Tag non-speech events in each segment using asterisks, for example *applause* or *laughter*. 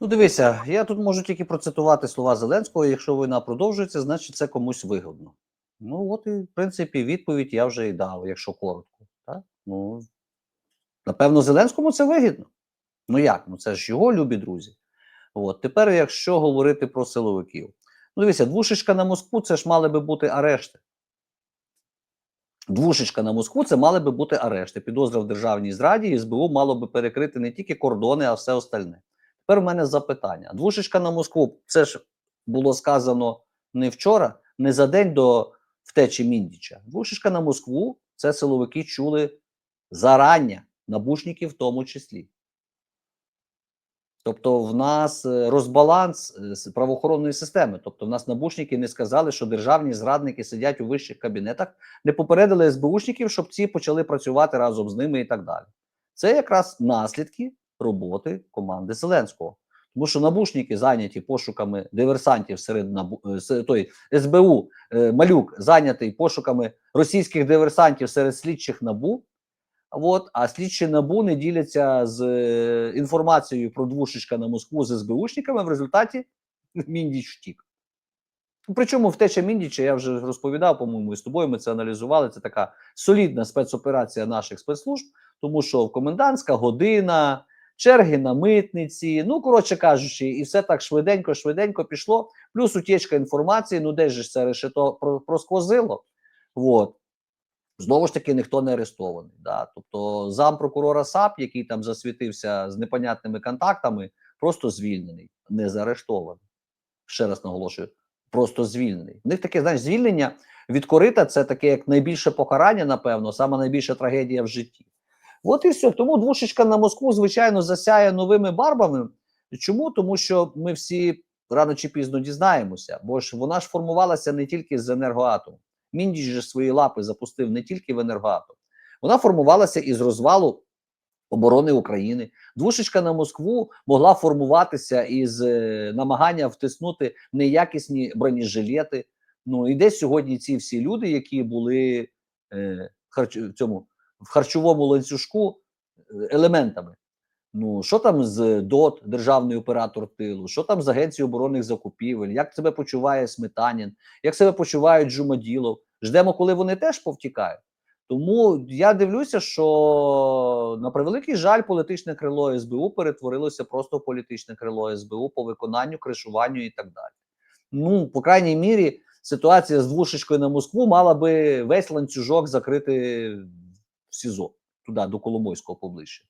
Ну, дивися, я тут можу тільки процитувати слова Зеленського. Якщо війна продовжується, значить це комусь вигодно. Ну, от і в принципі відповідь я вже і дав, якщо коротко. Так? Ну, напевно, Зеленському це вигідно. Ну як? Ну це ж його любі друзі. От тепер, якщо говорити про силовиків, ну дивися, двушечка на Москву це ж мали би бути арешти. Двушечка на Москву це мали би бути арешти. Підозра в державній зраді, і СБУ мало би перекрити не тільки кордони, а все остальне. Тепер в мене запитання: двушечка на Москву це ж було сказано не вчора, не за день до втечі Міндіча. Двушечка на Москву це силовики чули зарання, набушників в тому числі. Тобто, в нас е, розбаланс е, правоохоронної системи. Тобто, в нас набушники не сказали, що державні зрадники сидять у вищих кабінетах, не попередили СБУшників, щоб ці почали працювати разом з ними і так далі. Це якраз наслідки роботи команди Зеленського. Тому що набушники зайняті пошуками диверсантів серед набу е, той СБУ е, Малюк зайнятий пошуками російських диверсантів серед слідчих набу. От, а слідчі набу не діляться з е, інформацією про двушечка на Москву з СБУшниками. В результаті *laughs* Міндіч втік. Причому втеча Міндіча, я вже розповідав, по-моєму, і з тобою ми це аналізували. Це така солідна спецоперація наших спецслужб, тому що комендантська година, черги на митниці, ну коротше кажучи, і все так швиденько, швиденько пішло. Плюс утічка інформації. Ну де ж це решето просквозило? От. Знову ж таки, ніхто не арестований. Да? Тобто, зампрокурора САП, який там засвітився з непонятними контактами, просто звільнений, не заарештований. Ще раз наголошую, просто звільнений. В них таке, знаєш, звільнення від корита це таке як найбільше покарання, напевно, саме найбільша трагедія в житті. От і все. Тому двушечка на Москву, звичайно, засяє новими барбами. Чому? Тому що ми всі рано чи пізно дізнаємося, бо ж вона ж формувалася не тільки з енергоатому. Міндіч же свої лапи запустив не тільки в енергоатом. Вона формувалася із розвалу оборони України. Двушечка на Москву могла формуватися із е, намагання втиснути неякісні бронежилети. Ну і де сьогодні ці всі люди, які були е, харч... цьому в харчовому ланцюжку е, елементами. Ну, що там з ДОТ, державний оператор тилу, що там з Агенцією оборонних закупівель, як себе почуває Сметанін, як себе почувають Джумаділов. Ждемо, коли вони теж повтікають. Тому я дивлюся, що на превеликий жаль, політичне крило СБУ перетворилося просто в політичне крило СБУ по виконанню, кришуванню і так далі. Ну, по крайній мірі, ситуація з двушечкою на Москву мала би весь ланцюжок закрити в СІЗО, туди, до Коломойського поближче.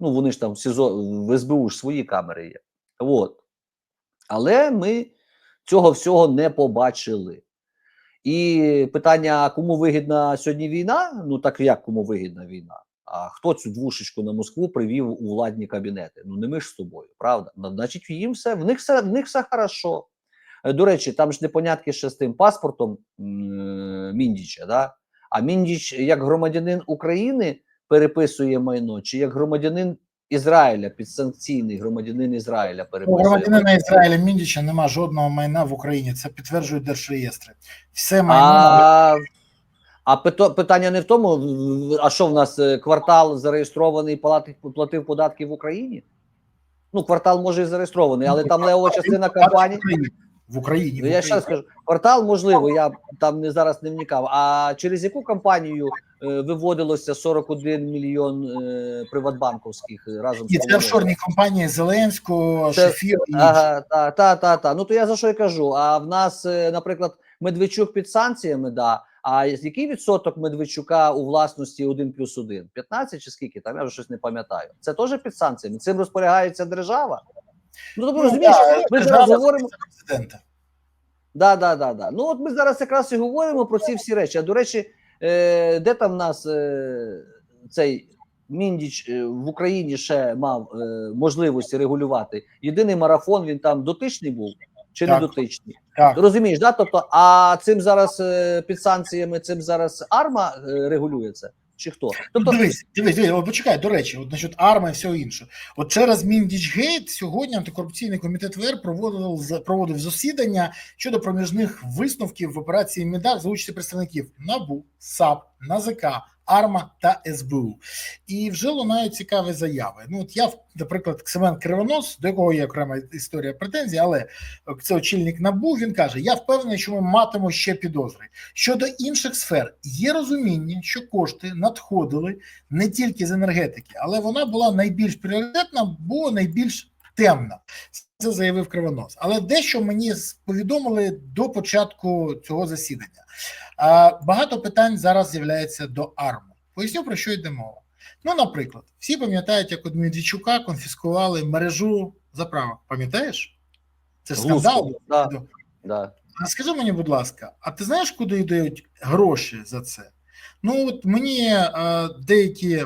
Ну, вони ж там в СІЗО, в СБУ ж свої камери є. От. Але ми цього всього не побачили. І питання, кому вигідна сьогодні війна? Ну так як кому вигідна війна? А хто цю двушечку на Москву привів у владні кабінети? Ну не ми ж з тобою, правда? Значить, їм все в них все в них все хорошо. Е, До речі, там ж непонятки ще з тим паспортом Міндіча, да? А Міндіч як громадянин України переписує майно, чи як громадянин Ізраїля, підсанкційний громадянин Ізраїля У переписує. громадянина Ізраїля Міндіча нема жодного майна в Україні. Це підтверджують держреєстри. Все майно А, а питання не в тому, а що в нас е, квартал зареєстрований, платив податки в Україні? Ну, квартал може і зареєстрований, але там левова частина компанії. В Україні. В Україні. Ну, в я ще раз скажу, квартал можливо, я там не зараз не вникав. А через яку компанію е, виводилося 41 мільйон е, приватбанковських е, разом І з це офшорні компанії Зеленського, Це- Шефір і інші. Ага, та, та, та, та. Ну то я за що й кажу. А в нас, е, наприклад, Медведчук під санкціями, да. А який відсоток Медведчука у власності 1 плюс 1? 15 чи скільки? Там я вже щось не пам'ятаю. Це теж під санкціями. Цим розпорягається держава. Ну тобто Ну, розумієш, да, ми держава зараз говоримо. президента. Да, да, да, да. Ну от ми зараз якраз і говоримо про ці всі речі. А до речі, е, де там в нас е, цей Міндіч е, в Україні ще мав е, можливості регулювати? Єдиний марафон він там дотичний був чи не Так. дотичний? Так. Розумієш, да? Тобто, а цим зараз е, під санкціями цим зараз арма е, регулює це? Чи хто? Тобто, Дивись, дивись, дивись, почекай, до речі, от насчет арма і всього іншого. От через Міндічгейт сьогодні антикорупційний комітет ВР проводив проводив засідання щодо проміжних висновків в операції Медаль за участі представників НАБУ, САП, НАЗК, АРМА та СБУ. І вже лунають цікаві заяви. Ну, от я, наприклад, Семен Кривонос, до якого є окрема історія претензій, але це очільник НАБУ. Він каже: Я впевнений, що ми матимемо ще підозри. Щодо інших сфер, є розуміння, що кошти надходили не тільки з енергетики, але вона була найбільш пріоритетна, бо найбільш темна. Це заявив Кривонос. Але дещо мені повідомили до початку цього засідання. Багато питань зараз з'являється до АРМу. Поясню про що йде мова. Ну, наприклад, всі пам'ятають, як у Медведчука конфіскували мережу заправок. Пам'ятаєш? Це скандал. Да, да. А скажи мені, будь ласка, а ти знаєш, куди йдуть гроші за це? Ну, от мені е, деякі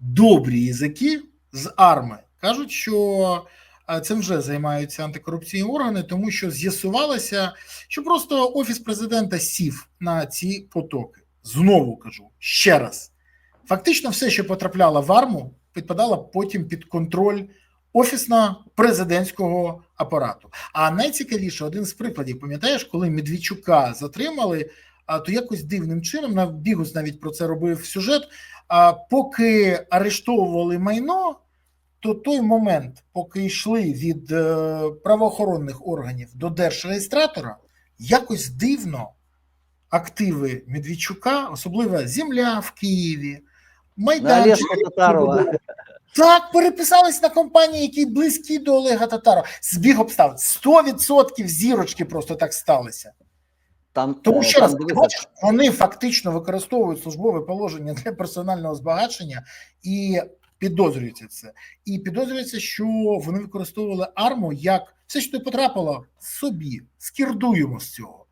добрі язики з арми кажуть, що е, цим вже займаються антикорупційні органи, тому що з'ясувалося, що просто офіс президента сів на ці потоки. Знову кажу ще раз: фактично, все, що потрапляло в арму, підпадало потім під контроль офісно-президентського апарату. А найцікавіше один з прикладів, пам'ятаєш, коли Медведчука затримали, а то якось дивним чином на бігус навіть про це робив сюжет. А поки арештовували майно, то той момент, поки йшли від е, правоохоронних органів до держреєстратора, якось дивно активи Медведчука, особливо земля в Києві, майданчик. Так, переписались на компанії, які близькі до Олега Татарова. Збіг обставин. 100% зірочки просто так сталося. Там, Тому е, що там, раз бачиш, вони фактично використовують службове положення для персонального збагачення і підозрюється це. І підозрюється, що вони використовували арму як все, що потрапило собі. Скірдуємо з цього.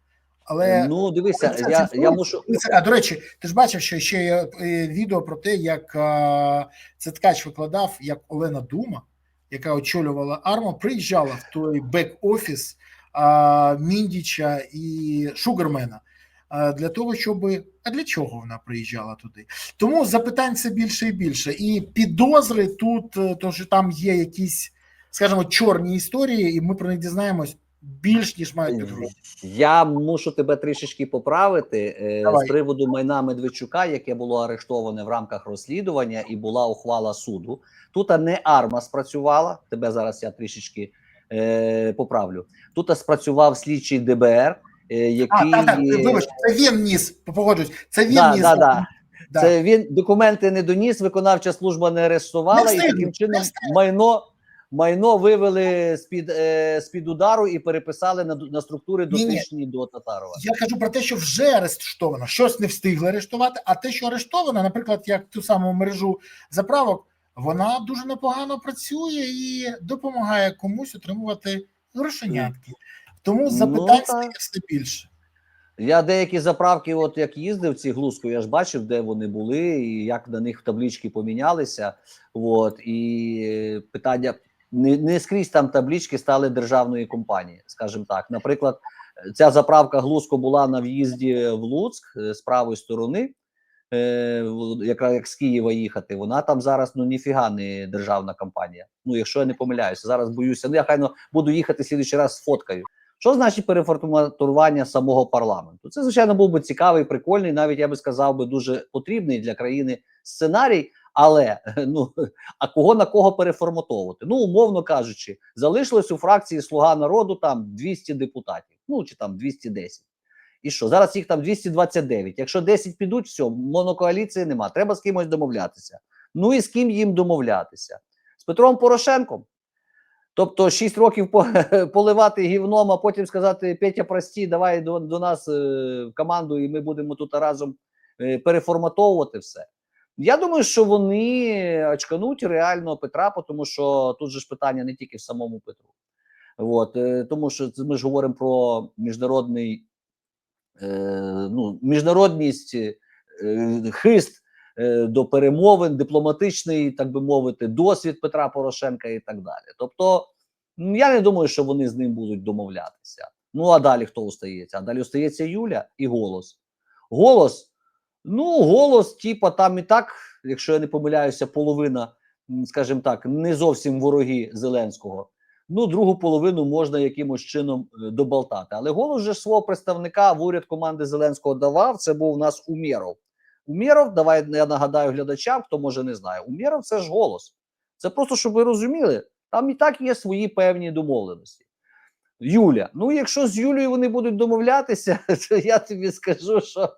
Але ну дивися, це я, цифрує. я мушу. а до речі, ти ж бачив, що ще є е, відео про те, як е, це ткач викладав, як Олена Дума, яка очолювала арму, приїжджала в той бек-офіс е, Міндіча і Шугармена. Для того, щоб а для чого вона приїжджала туди? Тому запитань все більше і більше. І підозри тут, е, то що там є якісь, скажімо, чорні історії, і ми про них дізнаємось більш ніж мають. Я мушу тебе трішечки поправити е, Давай. з приводу майна Медведчука, яке було арештоване в рамках розслідування, і була ухвала суду. Тут не арма спрацювала. Тебе зараз я трішечки е, поправлю. Тут спрацював слідчий ДБР, е, А, так, так, вибач, це він ніс, погоджусь, це він Да, ніс. да, да. Да. Це він документи не доніс, виконавча служба не арестувала, Не і таким чином майно. Майно вивели з під е, з під удару і переписали на, на структури дотичні до Татарова. Я кажу про те, що вже арештовано. Щось не встигли арештувати, а те, що арештовано, наприклад, як ту саму мережу заправок, вона дуже непогано працює і допомагає комусь отримувати грошенятки. Тому запитань Ну, стає все більше. Я деякі заправки, от як їздив ці глузку, я ж бачив, де вони були, і як на них таблички помінялися. От і питання не, не скрізь там таблички стали державної компанії, скажімо так. Наприклад, ця заправка глузко була на в'їзді в Луцьк е, з правої сторони. е, Якраз як з Києва їхати, вона там зараз ну ніфіга не державна компанія. Ну, якщо я не помиляюся, зараз боюся. Ну я хай ну, буду їхати слідуючий раз з фоткою. Що значить переформатування самого парламенту? Це, звичайно, був би цікавий, прикольний, навіть я би сказав би дуже потрібний для країни сценарій. Але ну *laughs* а кого на кого переформатовувати? Ну, умовно кажучи, залишилось у фракції Слуга народу там 200 депутатів, ну чи там 210. І що зараз їх там 229. Якщо 10 підуть, все, монокоаліції нема. Треба з кимось домовлятися. Ну і з ким їм домовлятися? З Петром Порошенком. Тобто 6 років *laughs* поливати гівном, а потім сказати: Петя, прості, давай до, до нас е, в команду, і ми будемо тут разом е, переформатовувати все. Я думаю, що вони очкануть реально Петра, тому що тут же ж питання не тільки в самому Петру. От, е, тому що ми ж говоримо про міжнародний, ну, міжнародність, хист до перемовин, дипломатичний, так би мовити, досвід Петра Порошенка і так далі. Тобто, я не думаю, що вони з ним будуть домовлятися. Ну а далі хто остається? А далі остається Юля і голос. Голос. Ну, голос, типа, там і так, якщо я не помиляюся, половина, скажімо так, не зовсім вороги Зеленського. Ну, другу половину можна якимось чином е, доболтати. Але голос же свого представника в уряд команди Зеленського давав. Це був у нас Умєров. Умєров, давай я нагадаю глядачам, хто може не знає. Умєров це ж голос. Це просто, щоб ви розуміли, там і так є свої певні домовленості. Юля, ну якщо з Юлею вони будуть домовлятися, *laughs* то я тобі скажу, що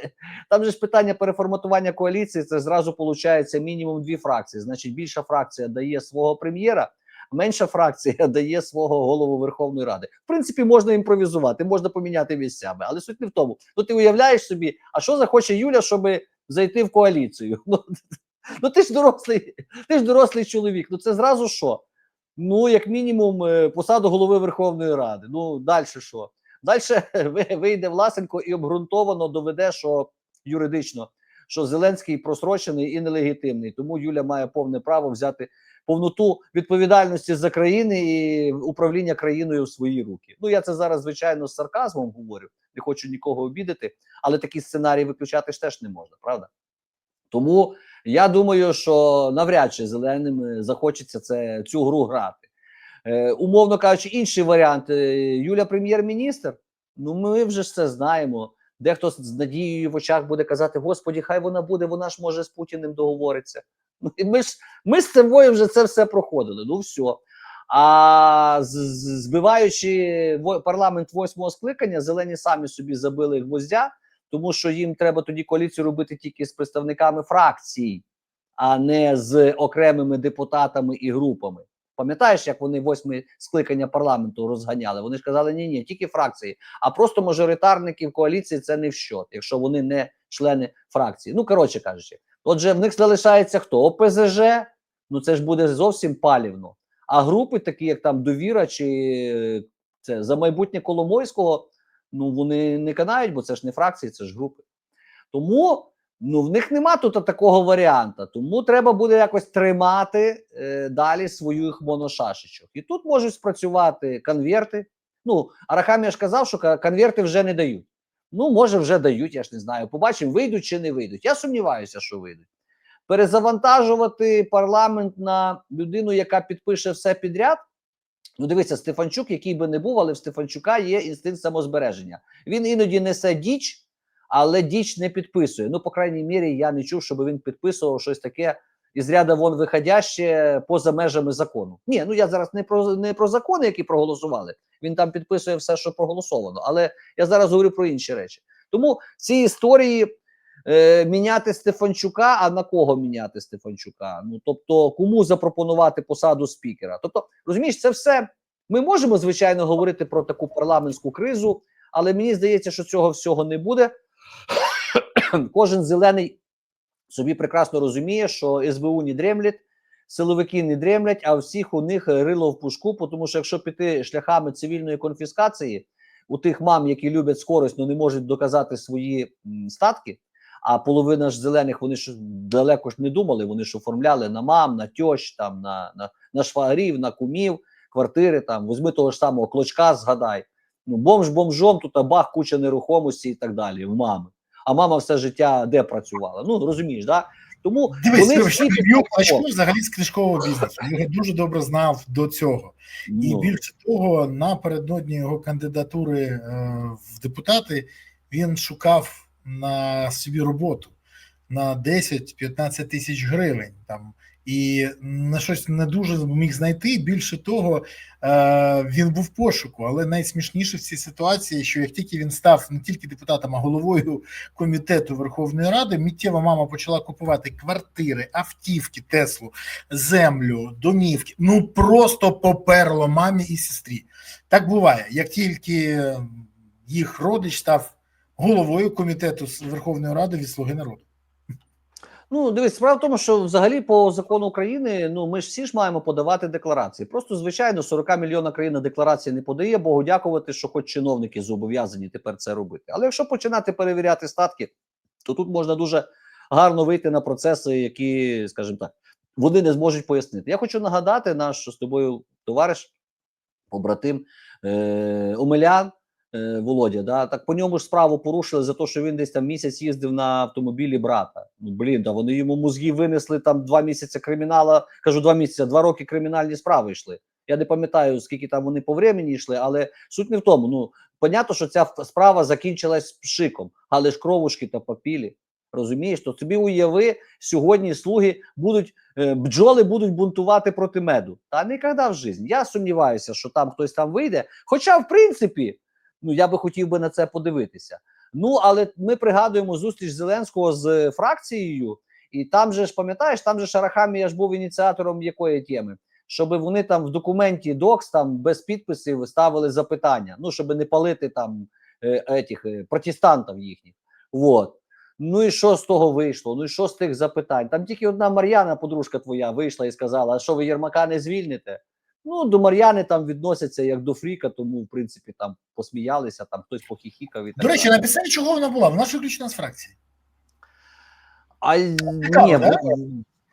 *laughs* там же ж питання переформатування коаліції, це зразу виходить мінімум дві фракції. Значить, більша фракція дає свого прем'єра, менша фракція *laughs* дає свого голову Верховної Ради. В принципі, можна імпровізувати, можна поміняти місцями, але суть не в тому. Ну ти уявляєш собі, а що захоче Юля, щоб зайти в коаліцію? *laughs* Ну, *laughs* ну ти ж дорослий, ти ж дорослий чоловік. Ну це зразу що? Ну, як мінімум, е, посаду голови Верховної Ради. Ну, далі що? Далі вийде Власенко і обґрунтовано доведе, що юридично, що Зеленський просрочений і нелегітимний. Тому Юля має повне право взяти повноту відповідальності за країни і управління країною в свої руки. Ну я це зараз звичайно з сарказмом говорю. Не хочу нікого обідати, але такі сценарії виключати ж теж не можна, правда? Тому я думаю, що навряд чи зеленим е, захочеться це цю гру грати. Е, умовно кажучи, інший варіант е, Юля прем'єр-міністр. Ну, ми вже ж це знаємо. Дехто з надією в очах буде казати: Господі, хай вона буде, вона ж може з Путіним договориться. *laughs* Ну, і ми ж ми з собою вже це все проходили. Ну все. А збиваючи парламент восьмого скликання, зелені самі собі забили гвоздя, тому що їм треба тоді коаліцію робити тільки з представниками фракцій, а не з окремими депутатами і групами. Пам'ятаєш, як вони восьме скликання парламенту розганяли? Вони ж казали, ні, ні, тільки фракції, а просто мажоритарники в коаліції це не в що, якщо вони не члени фракції. Ну коротше кажучи, отже, в них залишається хто? ОПЗЖ, ну це ж буде зовсім палівно. А групи, такі як там довіра чи це за майбутнє Коломойського, ну вони не канають, бо це ж не фракції, це ж групи. Тому ну в них нема тут такого варіанта. Тому треба буде якось тримати е, далі своїх моношашечок. І тут можуть спрацювати конверти. Ну, Арахамія ж казав, що конверти вже не дають. Ну, може, вже дають, я ж не знаю. Побачимо, вийдуть чи не вийдуть. Я сумніваюся, що вийдуть. Перезавантажувати парламент на людину, яка підпише все підряд. Ну, дивися, Стефанчук, який би не був, але в Стефанчука є інстинкт самозбереження. Він іноді несе діч, але діч не підписує. Ну, по крайній мірі, я не чув, щоб він підписував щось таке із ряда вон виходяще поза межами закону. Ні, ну я зараз не про не про закони, які проголосували. Він там підписує все, що проголосовано. Але я зараз говорю про інші речі. Тому ці історії е, міняти Стефанчука. А на кого міняти Стефанчука? Ну тобто, кому запропонувати посаду спікера? Тобто, розумієш, це все. Ми можемо звичайно говорити про таку парламентську кризу, але мені здається, що цього всього не буде. *laughs* Кожен зелений собі прекрасно розуміє, що СБУ не дремлять, силовики не дремлять, а всіх у них рило в пушку, тому що якщо піти шляхами цивільної конфіскації, у тих мам, які люблять скорість, але не можуть доказати свої статки. А половина ж зелених вони ж далеко ж не думали. Вони ж оформляли на мам, на тьощ, там на, на, на швагрів, на кумів, квартири. Там візьми того ж самого клочка, згадай. Ну, бомж бомжом, тут бах, куча нерухомості і так далі. В мами. А мама все життя де працювала? Ну розумієш, да? Тому Дивись, коли всі переб'ю, під взагалі з книжкового бізнесу. Я його дуже добре знав до цього. І Ну, більше того, напередодні його кандидатури е, в депутати він шукав на собі роботу на 10-15 тисяч гривень там. І на щось не дуже міг знайти. Більше того, е, він був в пошуку. Але найсмішніше в цій ситуації, що як тільки він став не тільки депутатом, а головою комітету Верховної Ради, миттєво мама почала купувати квартири, автівки, Теслу, землю, домівки. Ну просто поперло мамі і сестрі. Так буває, як тільки їх родич став головою комітету Верховної Ради від Слуги народу. Ну, дивись, справа в тому, що взагалі по закону України, ну ми ж всі ж маємо подавати декларації. Просто звичайно, 40 мільйона країна декларації не подає. Богу дякувати, що хоч чиновники зобов'язані тепер це робити. Але якщо починати перевіряти статки, то тут можна дуже гарно вийти на процеси, які, скажімо так, вони не зможуть пояснити. Я хочу нагадати наш з тобою товариш, побратим е, Омелян. Е, Володя, да, так по ньому ж справу порушили за те, що він десь там місяць їздив на автомобілі брата. Ну блін, да вони йому мозги винесли там два місяці кримінала. Кажу, два місяці, два роки кримінальні справи йшли. Я не пам'ятаю, скільки там вони по времені йшли, але суть не в тому. Ну понятно, що ця справа закінчилась пшиком, але ж кровушки та попілі. Розумієш, то тобі уяви, сьогодні слуги будуть е, бджоли будуть бунтувати проти меду. Та ніколи в житті. Я сумніваюся, що там хтось там вийде. Хоча, в принципі, ну я би хотів би на це подивитися. Ну але ми пригадуємо зустріч Зеленського з фракцією, і там же ж пам'ятаєш, там же Шарахамія ж був ініціатором якої теми, щоб вони там в документі докс там без підписів ставили запитання. Ну щоб не палити там е, етіх, е, протестантів їхніх. Вот. Ну і що з того вийшло? Ну і що з тих запитань? Там тільки одна Мар'яна, подружка твоя, вийшла і сказала: а що ви Єрмака не звільните? Ну, до Мар'яни там відносяться як до Фріка, тому в принципі там посміялися, там хтось похіхікав і так. До речі, на підставі чого вона була? Вона ж виключена з фракції. А Цікаво, ні, да?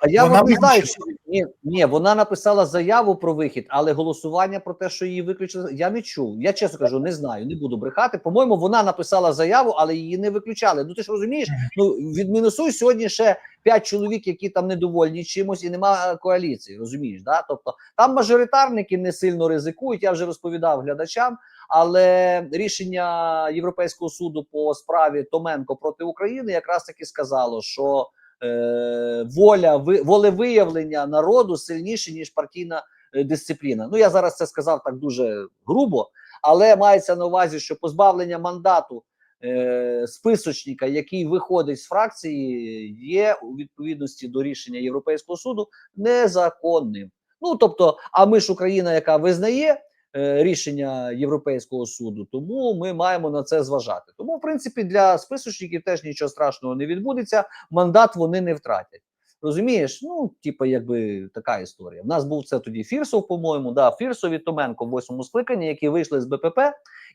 А я Вона не знаю, що ні, ні, вона написала заяву про вихід, але голосування про те, що її виключили, я не чув. Я чесно кажу, не знаю, не буду брехати. По-моєму, вона написала заяву, але її не виключали. Ну ти ж розумієш? Ну відмінусуй сьогодні ще п'ять чоловік, які там недовольні чимось, і нема коаліції. Розумієш, да? Тобто там мажоритарники не сильно ризикують. Я вже розповідав глядачам. Але рішення Європейського суду по справі Томенко проти України якраз таки сказало, що е, воля ви, волевиявлення народу сильніше ніж партійна е, дисципліна. Ну я зараз це сказав так дуже грубо, але мається на увазі, що позбавлення мандату е, списочника, який виходить з фракції, є у відповідності до рішення Європейського суду незаконним. Ну тобто, а ми ж Україна, яка визнає рішення Європейського суду, тому ми маємо на це зважати. Тому, в принципі, для списочників теж нічого страшного не відбудеться. Мандат вони не втратять. Розумієш? Ну, типу, якби така історія. У нас був це тоді Фірсов, по-моєму, да, Фірсов і Томенко в восьмому скликанні, які вийшли з БПП,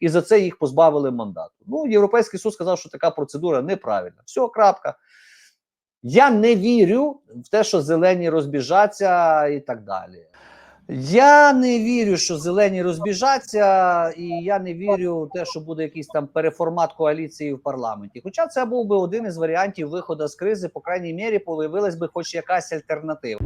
і за це їх позбавили мандату. Ну, Європейський суд сказав, що така процедура неправильна. Все, крапка. Я не вірю в те, що зелені розбіжаться і так далі. Я не вірю, що зелені розбіжаться, і я не вірю в те, що буде якийсь там переформат коаліції в парламенті. Хоча це був би один із варіантів виходу з кризи, по крайній мірі, появилась би хоч якась альтернатива.